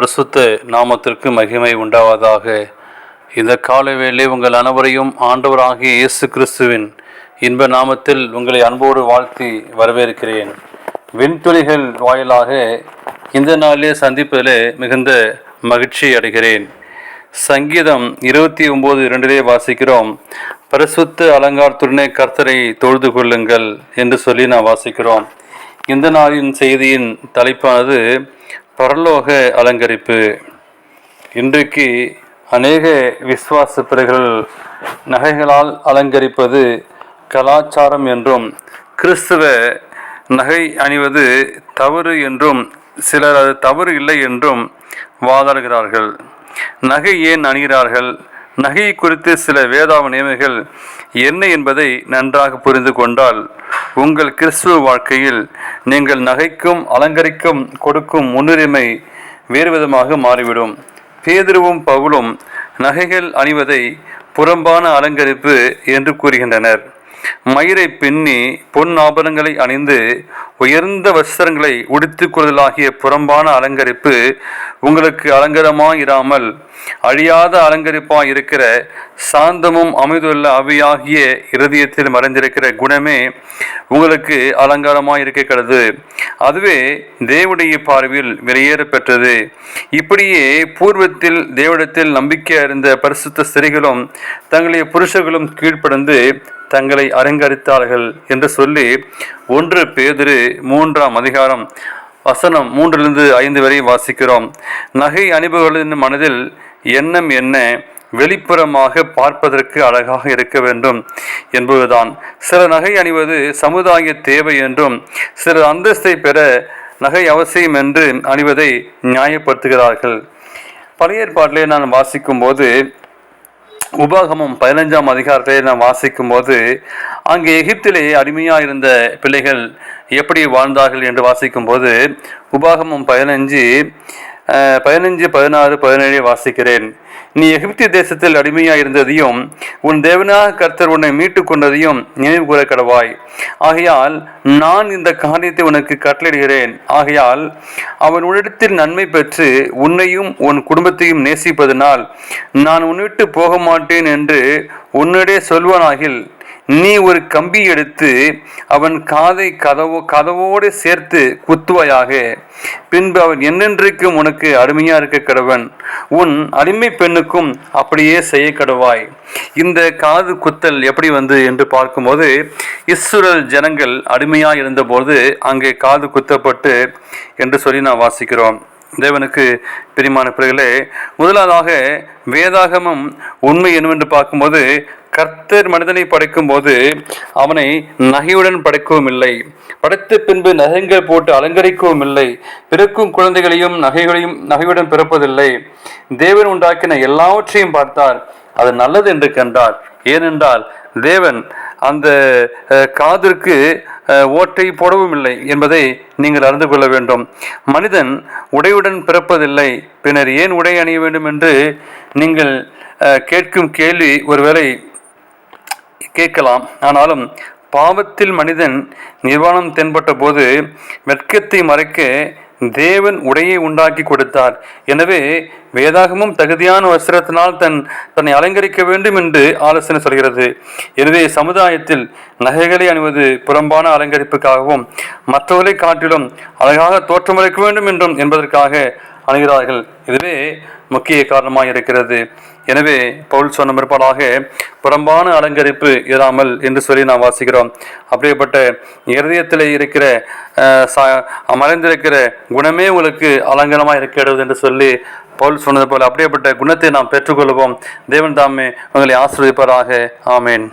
பிரசுத்த நாமத்திற்கு மகிமை உண்டாவதாக. இந்த காலவேளை உங்கள் அனைவரையும் ஆண்டவராகிய இயேசு கிறிஸ்துவின் இன்ப நாமத்தில் உங்களை அன்போடு வாழ்த்தி வரவேற்கிறேன். விண்துளிகள் வாயிலாக இந்த நாளிலே சந்திப்பதிலே மிகுந்த மகிழ்ச்சி அடைகிறேன். சங்கீதம் இருபத்தி ஒம்பது இரண்டிலே வாசிக்கிறோம். பரிசுத்த அலங்காரத்துடனே கர்த்தரை தொழுது கொள்ளுங்கள் என்று சொல்லி நான் வாசிக்கிறோம். இந்த நாளின் செய்தியின் தலைப்பானது பரலோக அலங்கரிப்பு. இன்றைக்கு அநேக விஸ்வாச பிறகுகள் நகைகளால் அலங்கரிப்பது கலாச்சாரம் என்றும் கிறிஸ்துவ நகை அணிவது தவறு என்றும் சிலர் அது தவறு இல்லை என்றும் வாதாடுகிறார்கள். நகை ஏன் அணிகிறார்கள்? நகை குறித்து சில வேதாவ நியமைகள் என்ன என்பதை நன்றாக புரிந்து கொண்டால் உங்கள் கிறிஸ்துவ வாழ்க்கையில் நீங்கள் நகைக்கும் அலங்கரிக்கும் கொடுக்கும் முன்னுரிமை வேறு விதமாக மாறிவிடும். பேதுருவும் பவுலும் நகைகள் அணிவதை புறம்பான அலங்கரிப்பு என்று கூறுகின்றனர். மயிரை பின்னி பொன் ஆபரணங்களை அணிந்து உயர்ந்த வஸ்திரங்களை உடுத்திக் கொள்வதாகிய புறம்பான அலங்கரிப்பு உங்களுக்கு அலங்கரமாயிராமல் அழியாத அலங்கரிப்பாய் இருக்கிற சாந்தமும் அமைதுள்ள அவையாகிய இருதயத்தில் மறைந்திருக்கிற குணமே உங்களுக்கு அலங்காரமாக இருக்கிறது அதுவே தேவடைய பார்வையில் வெளியேற பெற்றது இப்படியே பூர்வத்தில் தேவடத்தில் நம்பிக்கை அறிந்த பரிசுத்த ஸ்திரிகளும் தங்களுடைய புருஷர்களும் கீழ்ப்படந்து தங்களை அலங்கரித்தார்கள் என்று சொல்லி ஒன்று பேதிரு மூன்றாம் அதிகாரம் வசனம் மூன்றிலிருந்து ஐந்து வரை வாசிக்கிறோம். நகை அணிபவர்களின் மனதில் எண்ணம் என்ன? வெளிப்புறமாக பார்ப்பதற்கு அழகாக இருக்க வேண்டும் என்பதுதான். சில நகை அணிவது சமுதாய தேவை என்றும் சில அந்தஸ்தை பெற நகை அவசியம் என்று அணிவதை நியாயப்படுத்துகிறார்கள். பழைய ஏற்பாட்டிலே நான் வாசிக்கும் போது உபாகமம் பதினஞ்சாம் அதிகாரத்தை நான் வாசிக்கும் போது அங்கே எகிப்திலே அடிமையாக இருந்த பிள்ளைகள் எப்படி வாழ்ந்தார்கள் என்று வாசிக்கும் போது உபாகமம் பதினஞ்சு பதினஞ்சு பதினாறு பதினேழு வாசிக்கிறேன். நீ எகிப்திய தேசத்தில் அடிமையாக இருந்ததையும் உன் தேவனாக கர்த்தர் உன்னை மீட்டு கொண்டதையும் நினைவு கூற கடவாய். ஆகையால் நான் இந்த காரியத்தை உனக்கு கட்டளிடுகிறேன் ஆகையால் அவன் உன்னிடத்தில் நன்மை பெற்று உன்னையும் உன் குடும்பத்தையும் நேசிப்பதனால் நான் உன்னிட்டு போக மாட்டேன் என்று உன்னிடையே சொல்வனாகில் நீ ஒரு கம்பி எடுத்து அவன் காதை கதவோ கதவோடு சேர்த்து குத்துவாயாக. பின்பு அவன் என்னென்றைக்கும் உனக்கு அடிமையா இருக்க கடவன். உன் அடிமை பெண்ணுக்கும் அப்படியே செய்ய கடவாய். இந்த காது குத்தல் எப்படி வந்து என்று பார்க்கும்போது இஸ்ரல் ஜனங்கள் அடிமையாக இருந்தபோது அங்கே காது குத்தப்பட்டு என்று சொல்லி நான் வாசிக்கிறோம். தேவனுக்கு பிரிமான பிள்ளைகளே முதலாவதாக வேதாகமம் உண்மை என்னவென்று பார்க்கும்போது கர்த்தர் மனிதனை படைக்கும் போது அவனை நகையுடன் படைக்கவும் இல்லை. படைத்த பின்பு நகைகள் போட்டு அலங்கரிக்கவும் இல்லை. பிறக்கும் குழந்தைகளையும் நகைகளையும் நகையுடன் பிறப்பதில்லை. தேவன் உண்டாக்கின எல்லாவற்றையும் பார்த்தார். அது நல்லது என்று கண்டார். ஏனென்றால் தேவன் அந்த காதிற்கு ஓட்டை போடவும் இல்லை என்பதை நீங்கள் அறிந்து கொள்ள வேண்டும். மனிதன் உடையுடன் பிறப்பதில்லை. பின்னர் ஏன் உடை அணிய வேண்டும் என்று நீங்கள் கேட்கும் கேள்வி ஒருவேளை கேட்கலாம். ஆனாலும் பாவத்தில் மனிதன் நிர்வாணம் தென்பட்ட போது வெட்கத்தை மறைக்க தேவன் உடையை உண்டாக்கி கொடுத்தார். எனவே வேதாகமும் தகுதியான வஸ்திரத்தினால் தன் தன்னை அலங்கரிக்க வேண்டும் என்று ஆலோசனை சொல்கிறது. எனவே சமுதாயத்தில் நகைகளை அணிவது புறம்பான அலங்கரிப்புக்காகவும் மற்றவர்களை காட்டிலும் அழகாக தோற்றமளிக்க வேண்டும் என்றும் என்பதற்காக அணுகிறார்கள். இதுவே முக்கிய காரணமாக இருக்கிறது எனவே பவுல் சொன்ன முற்பாடாக புறம்பான அலங்கரிப்பு இராமல் என்று சொல்லி நாம் வாசிக்கிறோம். அப்படியேப்பட்ட இருதயத்தில் இருக்கிற மறைந்திருக்கிற குணமே உங்களுக்கு அலங்கரமாக இருக்கிறது என்று சொல்லி பவுல் சொன்னது போல் அப்படியேப்பட்ட குணத்தை நாம் பெற்றுக்கொள்வோம். தேவன் தாமே உங்களை ஆசிரியப்பாராக ஆமேன்.